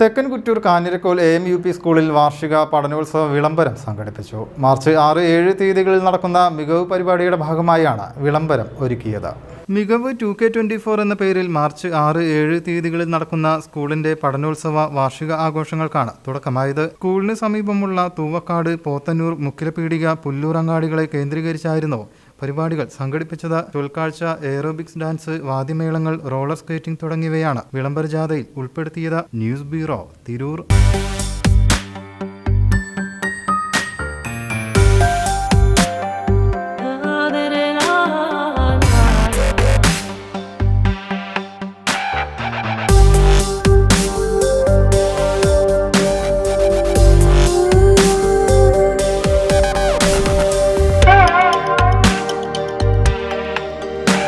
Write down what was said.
Thekkan Kuttoor Kanjirakkol A M U P സ്കൂളിൽ വാർഷിക പഠനോത്സവ വിളംബരം സംഘടിപ്പിച്ചു. മാർച്ച് ആറ് ഏഴ് തീയതികളിൽ നടക്കുന്ന മികവ് പരിപാടിയുടെ ഭാഗമായാണ് വിളംബരം ഒരുക്കിയത്. മികവ് ടു കെ ട്വന്റി ഫോർ എന്ന പേരിൽ മാർച്ച് ആറ് ഏഴ് തീയതികളിൽ നടക്കുന്ന സ്കൂളിന്റെ പഠനോത്സവ വാർഷിക ആഘോഷങ്ങൾക്കാണ് തുടക്കമായത്. സ്കൂളിന് സമീപമുള്ള തൂവക്കാട് പോത്തന്നൂർ മുക്കിലപീടിക പുല്ലൂർ അങ്ങാടികളെ കേന്ദ്രീകരിച്ചായിരുന്നു പരിപാടികൾ സംഘടിപ്പിച്ചത് ചൊൽക്കാഴ്ച എയറോബിക്സ് ഡാൻസ് വാദ്യമേളങ്ങൾ റോളർ സ്കേറ്റിംഗ് തുടങ്ങിയവയാണ് വിളംബര ജാഥയിൽ ഉൾപ്പെടുത്തിയത് news bureau Tirur.